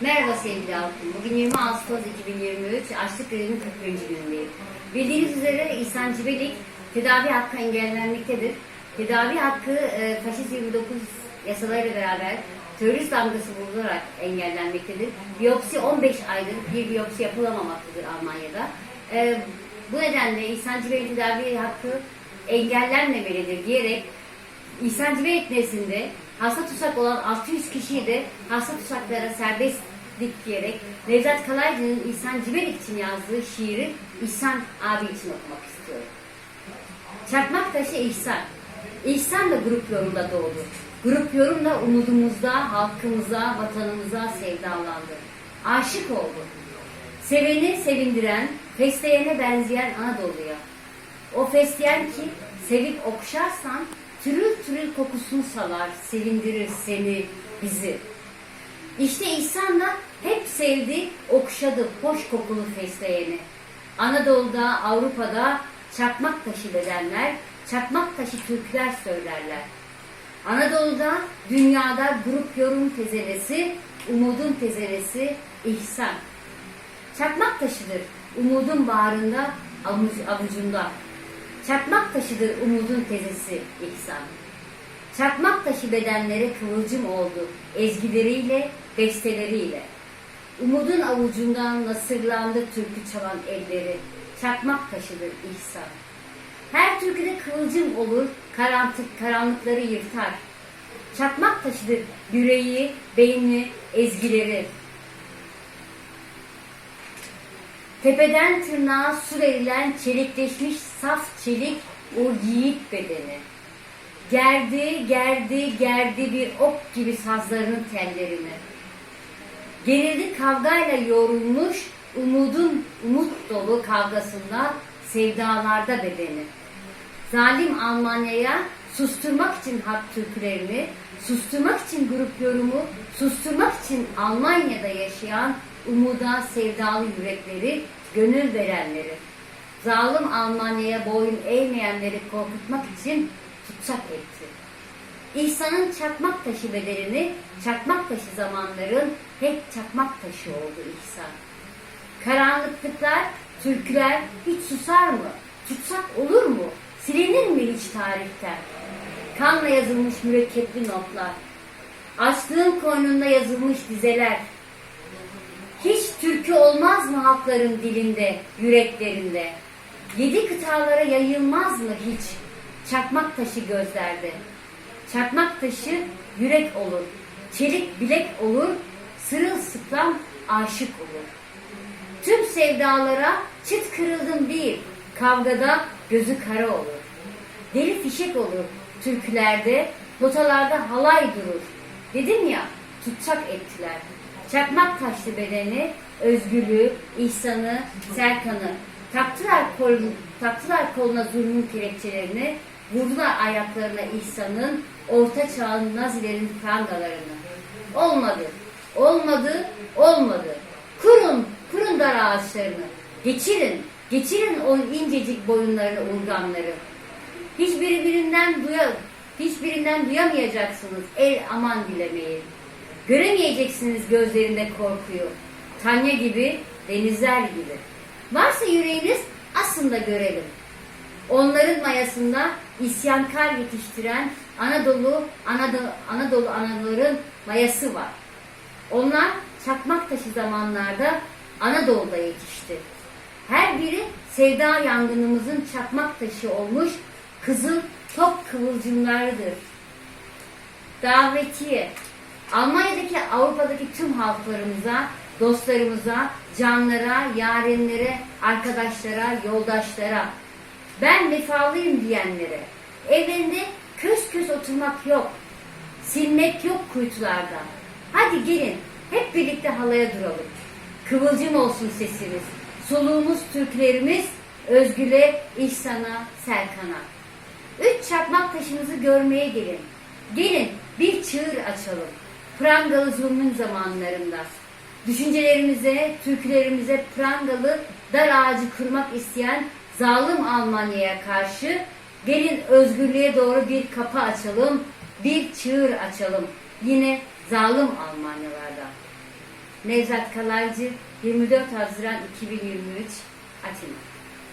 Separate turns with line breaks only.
Merhaba sevgili halkım. Bugün 20 Ağustos 2023 Açlık Grevinin 41. günündeyim. Bildiğiniz üzere İhsan Cibelik tedavi hakkı engellenmektedir. Tedavi hakkı e, faşist 29 yasalarıyla beraber terörist damgası vurularak engellenmektedir. Biyopsi 15 aydır bir biyopsi yapılamamaktadır Almanya'da. E, bu nedenle İhsan Cibelik tedavi hakkı engellenmemelidir diyerek İhsan nezdinde hasta tutsak olan 600 kişiyi de hasta tutsaklara serbestlik diyerek Nevzat Kalaycı'nın İhsan Cibelik için yazdığı şiiri İhsan abi için okumak istiyorum. Çakmak taşı İhsan. İhsan da grup yorumda doğdu. Grup yorumla umudumuzda, halkımıza, vatanımıza sevdalandı. Aşık oldu. Seveni sevindiren, fesleyene benzeyen Anadolu'ya. O fesleyen ki sevip okşarsan türül türül kokusunu salar, sevindirir seni, bizi. İşte İhsan da hep sevdi, okşadı hoş kokulu fesleyeni. Anadolu'da, Avrupa'da çakmak taşı bedenler, çakmak taşı türküler söylerler. Anadolu'da, dünyada grup yorum tezelesi, umudun tezelesi İhsan. Çakmak taşıdır umudun bağrında, avuc- avucunda. Çakmak taşıdır umudun tezesi İhsan. Çakmak taşı bedenlere kıvılcım oldu ezgileriyle, besteleriyle. Umudun avucundan nasırlandı türkü çalan elleri. Çakmak taşıdır İhsan. Her türküde kıvılcım olur, karanlık, karanlıkları yırtar. Çakmak taşıdır yüreği, beyni, ezgileri. Tepeden tırnağa su çelikleşmiş saf çelik o yiğit bedeni. Gerdi, gerdi, gerdi bir ok gibi sazlarının tellerini. Gerildi kavgayla yoğrulmuş umudun umut dolu kavgasında sevdalarda bedeni. Zalim Almanya'ya susturmak için hak türkülerini, susturmak için grup yorumu, susturmak için Almanya'da yaşayan umuda sevdalı yürekleri, gönül verenleri. Zalim Almanya'ya boyun eğmeyenleri korkutmak için tutsak etti. İhsan'ın çakmak taşı bedelini, çakmak taşı zamanların hep çakmak taşı oldu İhsan. Karanlıklıklar, türküler hiç susar mı? Tutsak olur mu? Silinir mi hiç tarihten? Kanla yazılmış mürekkepli notlar. Açlığın koynunda yazılmış dizeler. Hiç türkü olmaz mı halkların dilinde, yüreklerinde? Yedi kıtalara yayılmaz mı hiç? Çakmak taşı gözlerde. Çakmak taşı yürek olur. Çelik bilek olur. Sırılsıklam aşık olur. Tüm sevdalara çıt kırıldım bir. Kavgada gözü kara olur. Deli fişek olur. Türkülerde, notalarda halay durur. Dedim ya, tutsak ettiler. Çakmak taşlı bedeni, özgürlüğü, ihsanı, Serkan'ı. Taktılar, kol, taktılar koluna zulmün kelepçelerini, vurdular ayaklarına ihsanın, orta çağın nazilerin prangalarını. Olmadı, olmadı, olmadı. Kurun, kurun dar ağaçlarını. Geçirin, geçirin o incecik boyunlarını, urganları. Hiçbiri birinden duya, hiçbirinden duyamayacaksınız el aman dilemeyi. Göremeyeceksiniz gözlerinde korkuyu. Tanya gibi, denizler gibi. Varsa yüreğiniz aslında görelim. Onların mayasında isyankar yetiştiren Anadolu, Anadolu, Anadolu anaların mayası var. Onlar çakmak taşı zamanlarda Anadolu'da yetişti. Her biri sevda yangınımızın çakmak taşı olmuş kızıl top kıvılcımlarıdır. Davetiye. Almanya'daki, Avrupa'daki tüm halklarımıza, dostlarımıza, canlara, yarenlere, arkadaşlara, yoldaşlara, ben vefalıyım diyenlere, evlerinde kös kös oturmak yok, silmek yok kuytularda. Hadi gelin, hep birlikte halaya duralım. Kıvılcım olsun sesimiz, soluğumuz, türkülerimiz, Özgül'e, İhsan'a, Serkan'a. Üç çakmak taşımızı görmeye gelin. Gelin bir çığır açalım. Prangalı zulmün zamanlarında. Düşüncelerimize, türkülerimize prangalı dar ağacı kurmak isteyen zalim Almanya'ya karşı gelin özgürlüğe doğru bir kapı açalım, bir çığır açalım. Yine zalim Almanyalarda. Nevzat Kalaycı 24 Haziran 2023 Atina